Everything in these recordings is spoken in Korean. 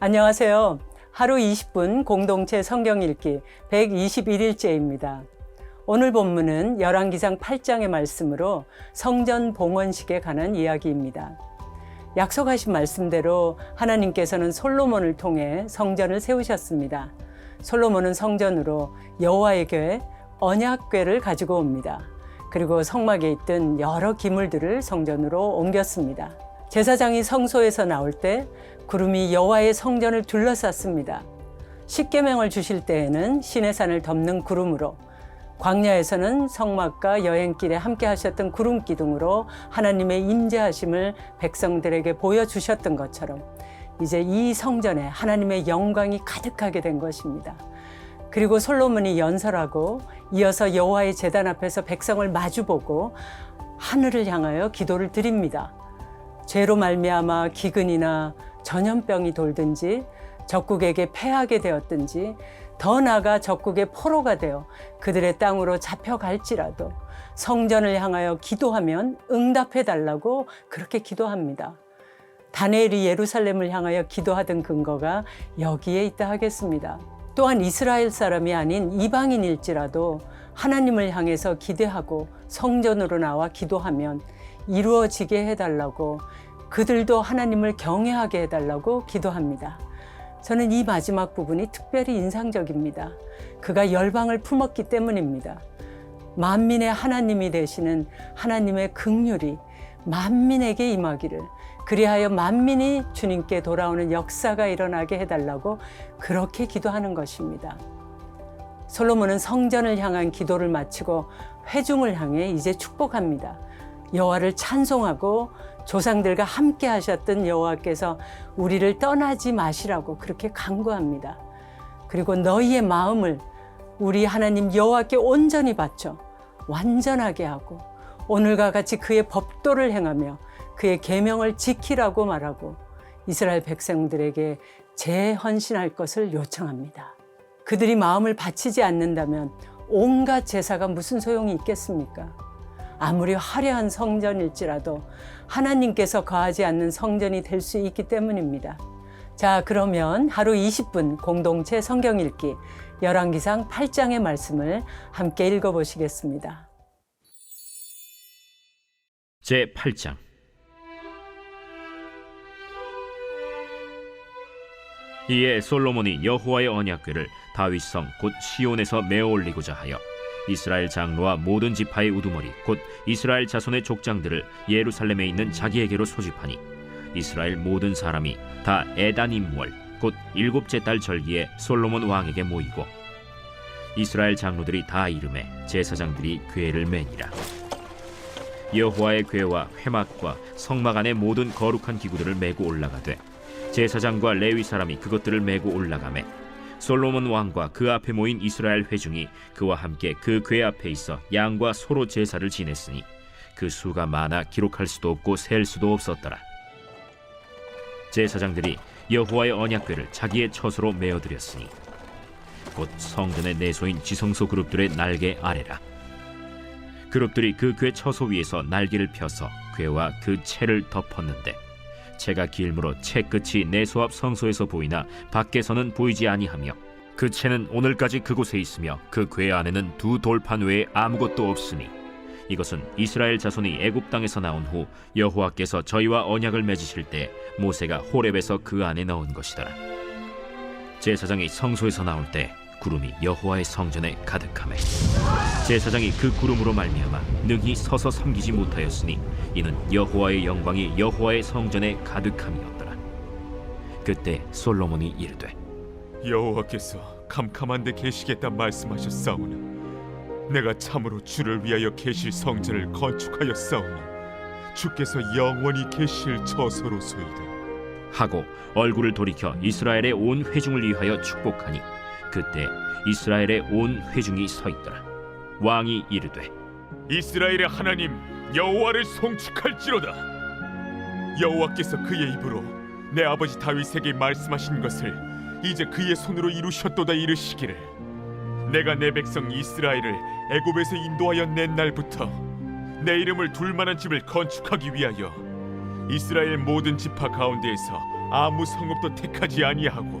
안녕하세요. 하루 20분 공동체 성경 읽기 121일째입니다. 오늘 본문은 열왕기상 8장의 말씀으로 성전 봉헌식에 관한 이야기입니다. 약속하신 말씀대로 하나님께서는 솔로몬을 통해 성전을 세우셨습니다. 솔로몬은 성전으로 여호와의 궤 언약궤를 가지고 옵니다. 그리고 성막에 있던 여러 기물들을 성전으로 옮겼습니다. 제사장이 성소에서 나올 때 구름이 여호와의 성전을 둘러쌌습니다. 십계명을 주실 때에는 신의 산을 덮는 구름으로 광야에서는 성막과 여행길에 함께 하셨던 구름 기둥으로 하나님의 임재하심을 백성들에게 보여주셨던 것처럼 이제 이 성전에 하나님의 영광이 가득하게 된 것입니다. 그리고 솔로몬이 연설하고 이어서 여호와의 제단 앞에서 백성을 마주보고 하늘을 향하여 기도를 드립니다. 죄로 말미암아 기근이나 전염병이 돌든지 적국에게 패하게 되었든지 더 나아가 적국의 포로가 되어 그들의 땅으로 잡혀갈지라도 성전을 향하여 기도하면 응답해 달라고 그렇게 기도합니다. 다니엘이 예루살렘을 향하여 기도하던 근거가 여기에 있다 하겠습니다. 또한 이스라엘 사람이 아닌 이방인일지라도 하나님을 향해서 기대하고 성전으로 나와 기도하면 이루어지게 해달라고 그들도 하나님을 경외하게 해달라고 기도합니다. 저는 이 마지막 부분이 특별히 인상적입니다. 그가 열방을 품었기 때문입니다. 만민의 하나님이 되시는 하나님의 극률이 만민에게 임하기를 그리하여 만민이 주님께 돌아오는 역사가 일어나게 해달라고 그렇게 기도하는 것입니다. 솔로몬은 성전을 향한 기도를 마치고 회중을 향해 이제 축복합니다. 여호와를 찬송하고 조상들과 함께 하셨던 여호와께서 우리를 떠나지 마시라고 그렇게 간구합니다. 그리고 너희의 마음을 우리 하나님 여호와께 온전히 바쳐 완전하게 하고 오늘과 같이 그의 법도를 행하며 그의 계명을 지키라고 말하고 이스라엘 백성들에게 재헌신할 것을 요청합니다. 그들이 마음을 바치지 않는다면 온갖 제사가 무슨 소용이 있겠습니까? 아무리 화려한 성전일지라도 하나님께서 거하지 않는 성전이 될 수 있기 때문입니다. 자, 그러면 하루 20분 공동체 성경 읽기 열왕기상 8장의 말씀을 함께 읽어 보시겠습니다. 제 8장 이에 솔로몬이 여호와의 언약궤를 다윗성 곧 시온에서 메어 올리고자 하여 이스라엘 장로와 모든 지파의 우두머리 곧 이스라엘 자손의 족장들을 예루살렘에 있는 자기에게로 소집하니 이스라엘 모든 사람이 다 에다님월 곧 일곱째 달 절기에 솔로몬 왕에게 모이고 이스라엘 장로들이 다 이름에 제사장들이 궤를 매니라. 여호와의 궤와 회막과 성막 안의 모든 거룩한 기구들을 메고 올라가되 제사장과 레위 사람이 그것들을 메고 올라가매 솔로몬 왕과 그 앞에 모인 이스라엘 회중이 그와 함께 그 궤 앞에 있어 양과 소로 제사를 지냈으니 그 수가 많아 기록할 수도 없고 셀 수도 없었더라. 제사장들이 여호와의 언약궤를 자기의 처소로 메어드렸으니 곧 성전의 내소인 지성소 그룹들의 날개 아래라. 그룹들이 그 궤 처소 위에서 날개를 펴서 궤와 그 채를 덮었는데 채가 길므로 채 끝이 내소 앞 성소에서 보이나 밖에서는 보이지 아니하며 그 채는 오늘까지 그곳에 있으며 그 궤 안에는 두 돌판 외에 아무것도 없으니 이것은 이스라엘 자손이 애굽 땅에서 나온 후 여호와께서 저희와 언약을 맺으실 때 모세가 호렙에서 그 안에 넣은 것이더라. 제사장이 성소에서 나올 때 구름이 여호와의 성전에 가득하매 제사장이 그 구름으로 말미암아 능히 서서 섬기지 못하였으니 이는 여호와의 영광이 여호와의 성전에 가득함이었더라. 그때 솔로몬이 이르되 여호와께서 캄캄한 데 계시겠다 말씀하셨사오나 내가 참으로 주를 위하여 계실 성전을 건축하였사오니 주께서 영원히 계실 처소로소이다 하고 얼굴을 돌이켜 이스라엘의 온 회중을 위하여 축복하니 그때 이스라엘의 온 회중이 서 있더라. 왕이 이르되 이스라엘의 하나님 여호와를 송축할지로다. 여호와께서 그의 입으로 내 아버지 다윗에게 말씀하신 것을 이제 그의 손으로 이루셨도다 이르시기를. 내가 내 백성 이스라엘을 애굽에서 인도하여 낸 날부터 내 이름을 둘 만한 집을 건축하기 위하여 이스라엘 모든 지파 가운데에서 아무 성읍도 택하지 아니하고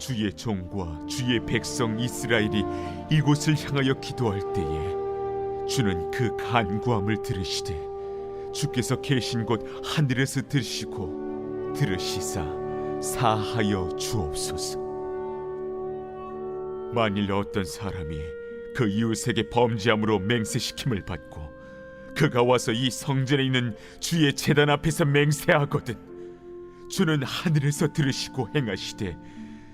주의 종과 주의 백성 이스라엘이 이곳을 향하여 기도할 때에 주는 그 간구함을 들으시되 주께서 계신 곳 하늘에서 들으시고 들으시사 사하여 주옵소서. 만일 어떤 사람이 그 이웃에게 범죄함으로 맹세시킴을 받고 그가 와서 이 성전에 있는 주의 제단 앞에서 맹세하거든 주는 하늘에서 들으시고 행하시되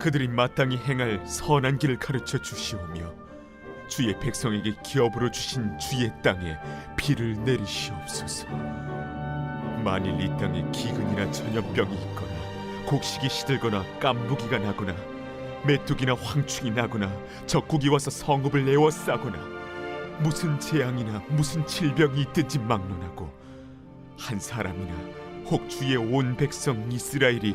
그들이 마땅히 행할 선한 길을 가르쳐 주시오며 주의 백성에게 기업으로 주신 주의 땅에 비를 내리시옵소서. 만일 이 땅에 기근이나 전염병이 있거나 곡식이 시들거나 깐부기가 나거나 메뚜기나 황충이 나거나 적국이 와서 성읍을 에워싸거나 무슨 재앙이나 무슨 질병이 있든지 막론하고 한 사람이나 혹 주의 온 백성 이스라엘이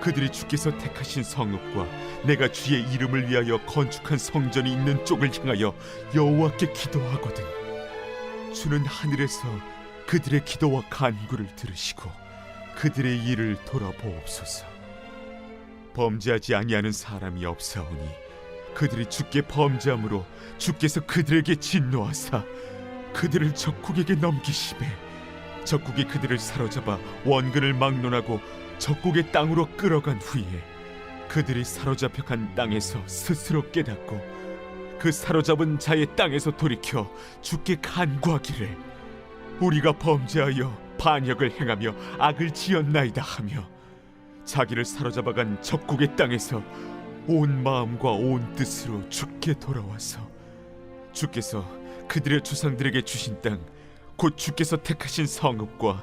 그들이 주께서 택하신 성읍과 내가 주의 이름을 위하여 건축한 성전이 있는 쪽을 향하여 여호와께 기도하거든. 주는 하늘에서 그들의 기도와 간구를 들으시고 그들의 일을 돌아보옵소서. 범죄하지 아니하는 사람이 없사오니 그들이 주께 범죄함으로 주께서 그들에게 진노하사 그들을 적국에게 넘기시매 적국이 그들을 사로잡아 원근을 막론하고 적국의 땅으로 끌어간 후에 그들이 사로잡혀 간 땅에서 스스로 깨닫고 그 사로잡은 자의 땅에서 돌이켜 주께 간구하기를 우리가 범죄하여 반역을 행하며 악을 지었나이다 하며 자기를 사로잡아간 적국의 땅에서 온 마음과 온 뜻으로 주께 돌아와서 주께서 그들의 조상들에게 주신 땅 곧 주께서 택하신 성읍과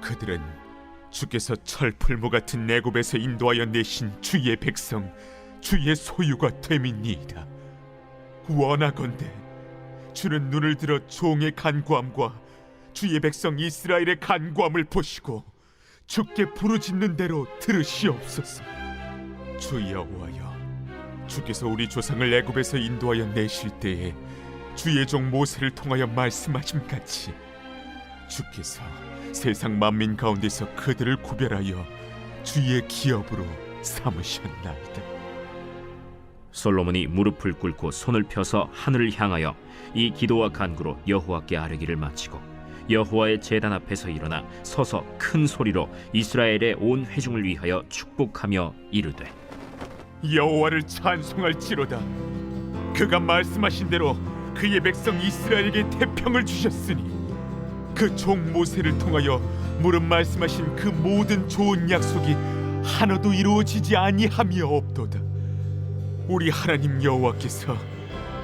그들은 주께서 철풀무 같은 내굽에서 인도하여 내신 주의 백성, 주의 소유가 됨이니이다. 원하건대 주는 눈을 들어 종의 간구함과 주의 백성 이스라엘의 간구함을 보시고 주께 부르짖는 대로 들으시옵소서. 주 여호와여, 주께서 우리 조상을 애굽에서 인도하여 내실 때에 주의 종 모세를 통하여 말씀하신 같이 주께서 세상 만민 가운데서 그들을 구별하여 주의 기업으로 삼으셨나이다. 솔로몬이 무릎을 꿇고 손을 펴서 하늘을 향하여 이 기도와 간구로 여호와께 아뢰기를 마치고 여호와의 제단 앞에서 일어나 서서 큰 소리로 이스라엘의 온 회중을 위하여 축복하며 이르되 여호와를 찬송할지로다. 그가 말씀하신 대로 그의 백성 이스라엘에게 태평을 주셨으니 그 종 모세를 통하여 무릇 말씀하신 그 모든 좋은 약속이 하나도 이루어지지 아니함이 없도다. 우리 하나님 여호와께서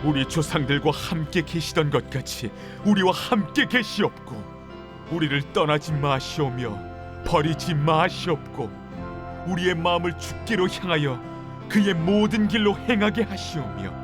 우리 조상들과 함께 계시던 것 같이 우리와 함께 계시옵고 우리를 떠나지 마시오며 버리지 마시옵고 우리의 마음을 주께로 향하여 그의 모든 길로 행하게 하시오며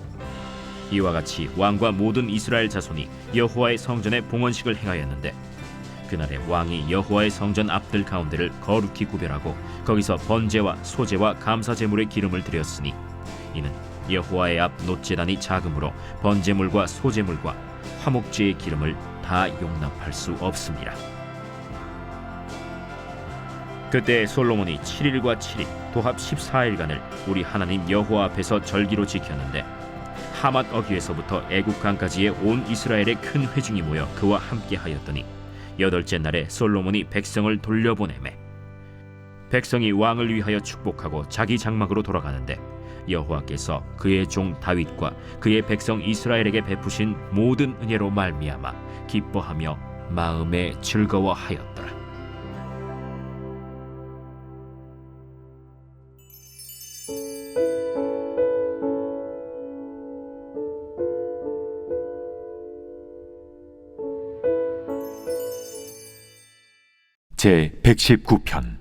이와 같이 왕과 모든 이스라엘 자손이 여호와의 성전에 봉헌식을 행하였는데 그날에 왕이 여호와의 성전 앞들 가운데를 거룩히 구별하고 거기서 번제와 소제와 감사 제물의 기름을 드렸으니 이는 여호와의 앞 노제단이 작음으로 번제물과 소제물과 화목제의 기름을 다 용납할 수 없습니다. 그때 솔로몬이 7일과 7일 도합 14일간을 우리 하나님 여호와 앞에서 절기로 지켰는데 하맛 어귀에서부터 애국강까지의 온 이스라엘의 큰 회중이 모여 그와 함께 하였더니 여덟째 날에 솔로몬이 백성을 돌려보내매 백성이 왕을 위하여 축복하고 자기 장막으로 돌아가는데 여호와께서 그의 종 다윗과 그의 백성 이스라엘에게 베푸신 모든 은혜로 말미암아 기뻐하며 마음에 즐거워하였더라. 제 119편.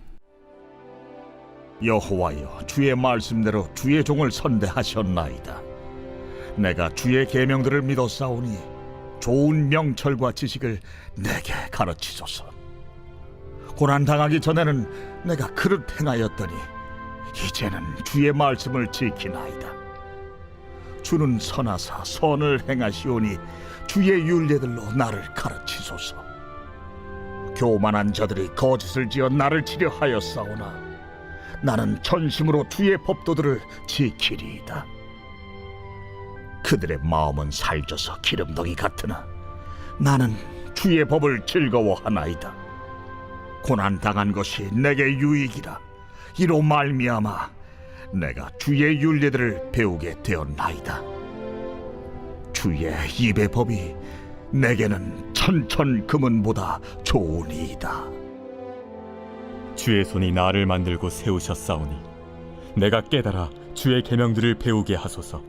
여호와여 주의 말씀대로 주의 종을 선대하셨나이다. 내가 주의 계명들을 믿었사오니 좋은 명철과 지식을 내게 가르치소서. 고난 당하기 전에는 내가 그릇 행하였더니 이제는 주의 말씀을 지키나이다. 주는 선하사 선을 행하시오니 주의 윤례들로 나를 가르치소서 교만한 자들이 거짓을 지어 나를 치려 하였사오나 나는 전심으로 주의 법도들을 지키리이다. 그들의 마음은 살쪄서 기름덩이 같으나 나는 주의 법을 즐거워하나이다. 고난 당한 것이 내게 유익이라. 이로 말미암아 내가 주의 윤례들을 배우게 되었나이다. 주의 입의 법이 내게는 천천 금은보다 좋으니이다. 주의 손이 나를 만들고 세우셨사오니 내가 깨달아 주의 계명들을 배우게 하소서.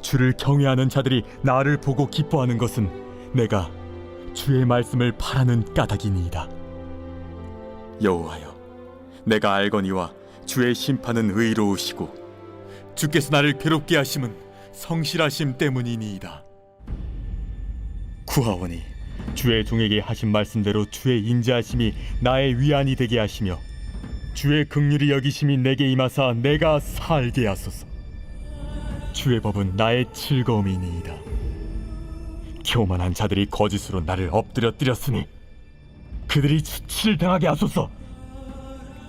주를 경외하는 자들이 나를 보고 기뻐하는 것은 내가 주의 말씀을 바라는 까닭이니이다. 여호와여 내가 알거니와 주의 심판은 의로우시고 주께서 나를 괴롭게 하심은 성실하심 때문이니이다 구하오니. 주의 종에게 하신 말씀대로 주의 인자하심이 나의 위안이 되게 하시며 주의 긍휼이 여기심이 내게 임하사 내가 살게 하소서. 주의 법은 나의 즐거움이니이다. 교만한 자들이 거짓으로 나를 엎드려뜨렸으니 그들이 수치를 당하게 하소서.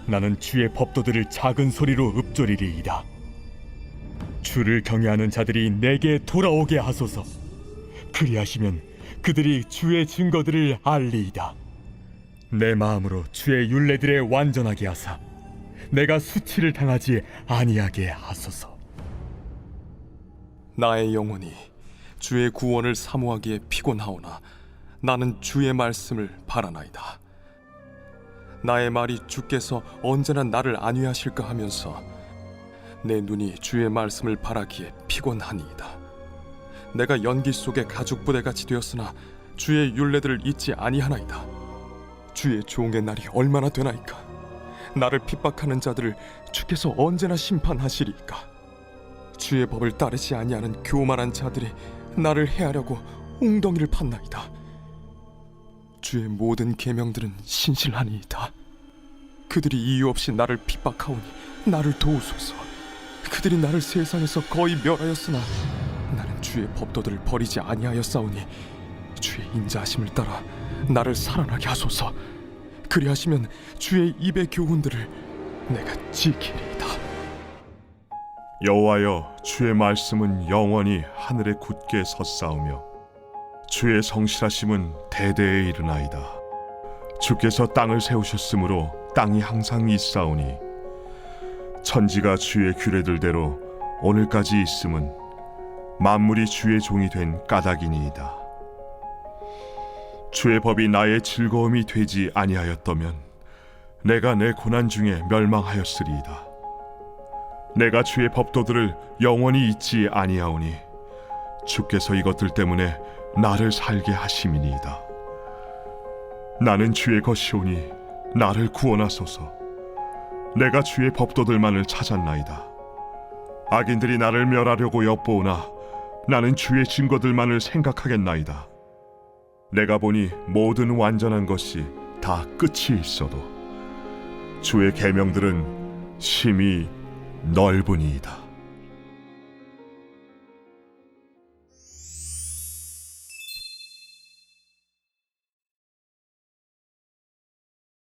나는 주의 법도들을 작은 소리로 읊조리리이다. 주를 경외하는 자들이 내게 돌아오게 하소서. 그리하시면 그들이 주의 증거들을 알리이다. 내 마음으로 주의 윤례들에 완전하게 하사 내가 수치를 당하지 아니하게 하소서. 나의 영혼이 주의 구원을 사모하기에 피곤하오나 나는 주의 말씀을 바라나이다. 나의 말이 주께서 언제나 나를 안위하실까 하면서 내 눈이 주의 말씀을 바라기에 피곤하니이다. 내가 연기 속에 가죽 부대같이 되었으나 주의 윤례들을 잊지 아니하나이다. 주의 종의 날이 얼마나 되나이까? 나를 핍박하는 자들을 주께서 언제나 심판하시리이까? 주의 법을 따르지 아니하는 교만한 자들이 나를 해하려고 웅덩이를 팠나이다. 주의 모든 계명들은 신실하니이다. 그들이 이유 없이 나를 핍박하오니 나를 도우소서. 그들이 나를 세상에서 거의 멸하였으나 나는 주의 법도들을 버리지 아니하였사오니 주의 인자하심을 따라 나를 살아나게 하소서. 그리하시면 주의 입의 교훈들을 내가 지키리이다. 여호와여 주의 말씀은 영원히 하늘에 굳게 섰사오며 주의 성실하심은 대대에 이르나이다 주께서 땅을 세우셨으므로 땅이 항상 있사오니 천지가 주의 규례들대로 오늘까지 있음은 만물이 주의 종이 된 까닭이니이다 주의 법이 나의 즐거움이 되지 아니하였다면 내가 내 고난 중에 멸망하였으리이다 내가 주의 법도들을 영원히 잊지 아니하오니 주께서 이것들 때문에 나를 살게 하심이니이다. 나는 주의 것이오니 나를 구원하소서. 내가 주의 법도들만을 찾았나이다. 악인들이 나를 멸하려고 엿보오나 나는 주의 증거들만을 생각하겠나이다. 내가 보니 모든 완전한 것이 다 끝이 있어도 주의 계명들은 심히 넓으니이다.